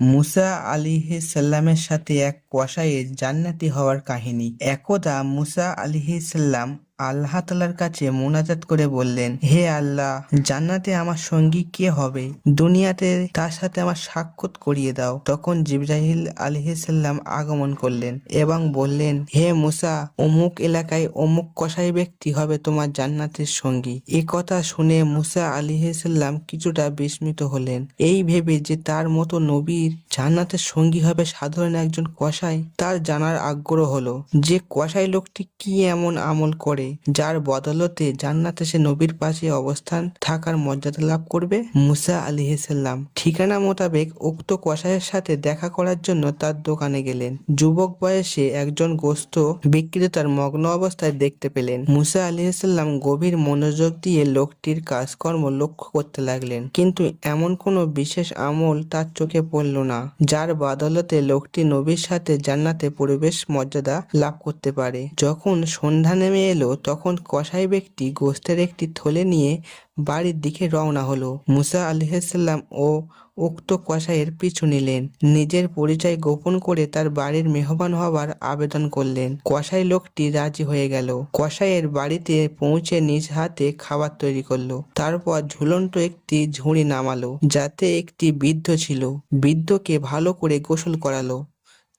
মুসা আলিহিসাল্লামের সাথে এক কসাইয়ের জান্নাতি হওয়ার কাহিনী। একদা মুসা আলিহিসাল্লাম আল্লাহ তালার কাছে মোনাজাত করে বললেন, হে আল্লাহ, জান্নাতে আমার সঙ্গী কে হবে? দুনিয়াতে তার সাথে আমার সাক্ষাৎ করিয়ে দাও। তখন জিব্রাহিল আলিহিসাল্লাম আগমন করলেন এবং বললেন, হে মুসা, অমুক এলাকায় অমুক কসাই ব্যক্তি হবে তোমার জান্নাতের সঙ্গী। এ কথা শুনে মুসা আলিহিসাল্লাম কিছুটা বিস্মিত হলেন। এই ভেবে যে তার মতো নবীর জান্নাতের সঙ্গী হবে সাধারণ একজন কসাই তার জানার আগ্রহ হলো যে কসাই লোকটি কি এমন আমল করে, যার বদলতে জান্নাতে সে নবীর পাশে অবস্থান থাকার মর্যাদা লাভ করবে? মুসা আলিহিসাল্লাম ঠিকানা মোতাবেক উক্ত কসাইয়ের সাথে দেখা করার জন্য তার দোকানে গেলেন। যুবক বয়সে একজন গোস্ত বিক্রেতার মগ্ন অবস্থায় দেখতে পেলেন। মুসা আলিহাল্লাম গভীর মনোযোগ দিয়ে লোকটির কাজকর্ম লক্ষ্য করতে লাগলেন। কিন্তু এমন কোনো বিশেষ আমল তার চোখে পড়ল না, যার বদলতে লোকটি নবীর সাথে জান্নাতে পরিবেশ মর্যাদা লাভ করতে পারে। যখন সন্ধ্যা নেমে এলো, তখন কসাই ব্যক্তি গোস্তের একটি থলে নিয়ে বাড়ির দিকে রওনা হলো। মুসা আলিহাল্লাম ও উক্ত কসাইয়ের পিছু নিলেন। নিজের পরিচয় গোপন করে তার বাড়ির মেহমান হবার আবেদন করলেন। কসাই লোকটি রাজি হয়ে গেল। কসাইয়ের বাড়িতে পৌঁছে নিজ হাতে খাবার তৈরি করল। তারপর ঝুলন্ত একটি ঝুড়ি নামালো, যাতে একটি বৃদ্ধ ছিল। বৃদ্ধকে ভালো করে গোসল করালো।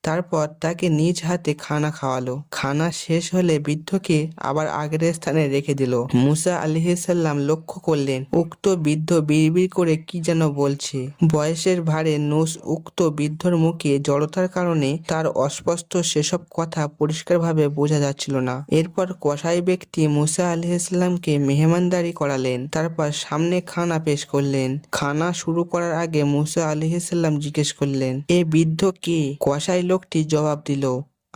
তারপর তাকে নিজ হাতে খানা খাওয়ালো। খানা শেষ হলে বৃদ্ধকে আবার আগের স্থানে রেখে দিল। মুসা আলিহাল্লাম লক্ষ্য করলেন, উক্ত বৃদ্ধ বিড়বিড় করে কি যেন বলছে। বয়সের ভারে নুস উক্ত বৃদ্ধর মুখে জড়তার কারণে তার অস্পষ্ট সেসব কথা পরিষ্কারভাবে বোঝা যাচ্ছিল না। এরপর কসাই ব্যক্তি মুসা আলিহাল্লামকে মেহমানদারি করালেন, তারপর সামনে খানা পেশ করলেন। খানা শুরু করার আগে মুসা আলিহাল্লাম জিজ্ঞেস করলেন, এ বৃদ্ধ কে? কসাই লোকটি জবাব দিল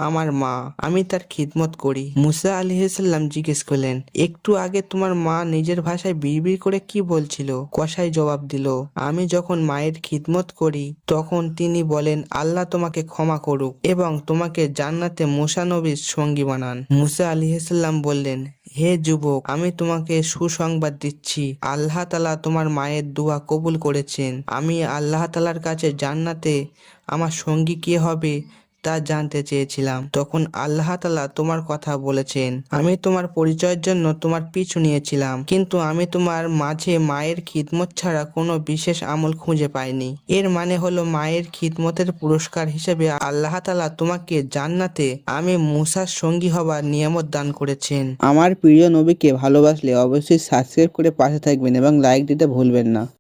আমার মা। আমি তার খিদমত করি। মুসা আলিহাল্লাম জিজ্ঞেস করলেন, একটু আগে তোমার মা নিজের ভাষায় বিড়বিড় করে কি বলছিল? কসাই জবাব দিল, আমি যখন মায়ের খিদমত করি, তখন তিনি বলেন, আল্লাহ তোমাকে ক্ষমা করুক এবং তোমাকে জান্নাতে মুসা নবীর সঙ্গী বানান। মুসা আলিহাল্লাম বললেন, হে যুবক, আমি তোমাকে সুসংবাদ দিচ্ছি। আল্লাহ তালা তোমার মায়ের দোয়া কবুল করেছেন। আমি আল্লাহ তালার কাছে জান্নাতে আমার সঙ্গী কে হবে তা জানতে চেয়েছিলাম। তখন আল্লাহ তালা তোমার কথা বলেছেন, আমি তোমার পরিচয়ের জন্য তোমার পিছু নিয়েছিলাম, কিন্তু আমি তোমার মাঝে মায়ের খিদমত ছাড়া কোনো বিশেষ আমল খুঁজে পাইনি। এর মানে হলো মায়ের খিদমতের পুরস্কার হিসেবে আল্লাহ তালা তোমাকে জান্নাতে আমি মুসার সঙ্গী হবার নিয়ামত দান করেছেন। আমার প্রিয় নবীকে ভালোবাসলে অবশ্যই সাবস্ক্রাইব করে পাশে থাকবেন এবং লাইক দিতে ভুলবেন না।